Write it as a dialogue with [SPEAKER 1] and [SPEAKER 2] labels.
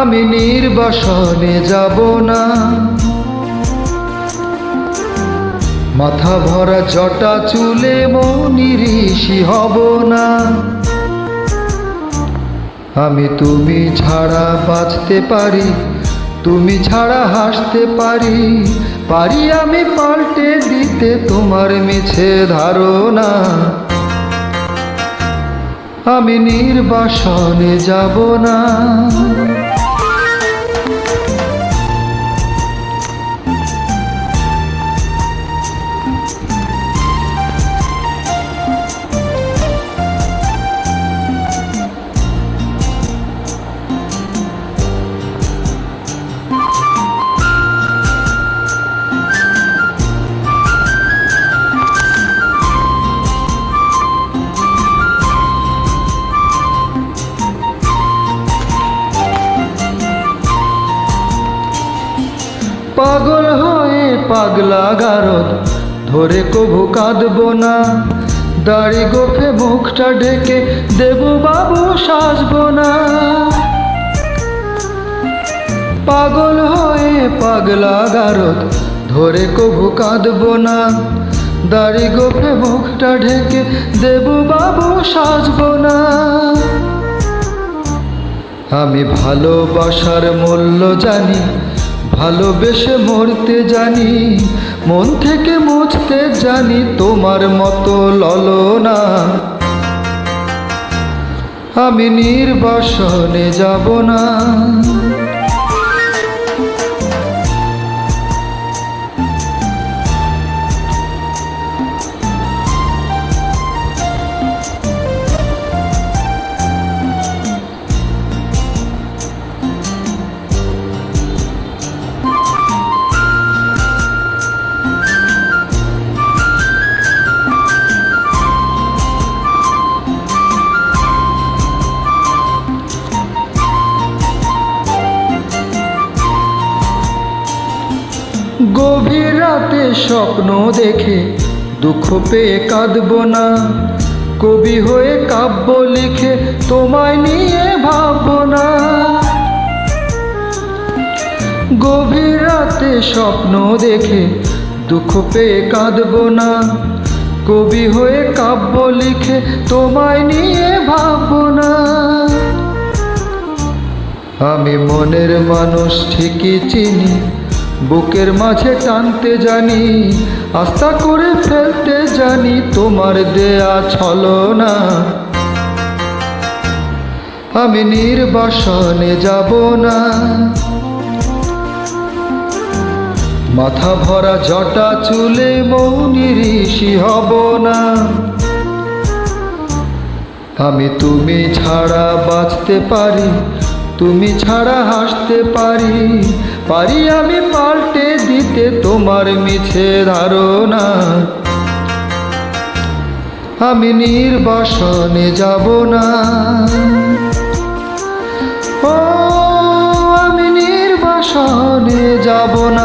[SPEAKER 1] আমি নির্বাসনে যাব না। মাথা ভরা জটা চুলে মনিঋষি হব না। আমি তুমি ছাড়া বাঁচতে পারি, তুমি ছাড়া হাসতে পারি পারি আমি পাল্টে দিতে তোমার মিছে ধারণা। আমি নির্বাসনে যাব না। পাগল হয়ে পাগলা গারদ, ধরে কভু কাঁদব না। দাড়ি গোফে মুখটা ঢেকে দেব বাবু সাজব না। পাগল হয়ে পাগলা গারদ, ধরে কভু কাঁদব না। দাড়ি গোফে মুখটা ঢেকে দেব বাবু সাজব না। আমি ভালোবাসার মূল্য জানি ভালোবেসে মরতে জানি মন থেকে মুছতে জানি তোমার মতো ললনা। আমি নির্বাসনে যাব না। গভীর রাতে স্বপ্ন দেখে দুঃখ পেয়ে কাঁদব না। কবি হয়ে কাব্য লিখে তোমায় নিয়ে ভাবব না। গভীর রাতে স্বপ্ন দেখে দুঃখ পেয়ে কাঁদব না। কবি হয়ে কাব্য লিখে তোমায় নিয়ে ভাবব না। আমি মনের মানুষ ঠিকই চিনি। বুকের মাঝে টানতে জানি, আস্থা করে ফেলতে জানি তোমার দেয়া ছলো না আমি নির্বাসনে যাব না। মাথা ভরা জটা চুলে মৌনি ঋষি হব না। আমি তুমি ছাড়া বাঁচতে পারি তুমি ছাড়া হাসতে পারি পারি আমি পাল্টে দিতে তোমার মিছে ধারণা। আমি নির্বাসনে যাব না। ও, আমি নির্বাসনে যাব না।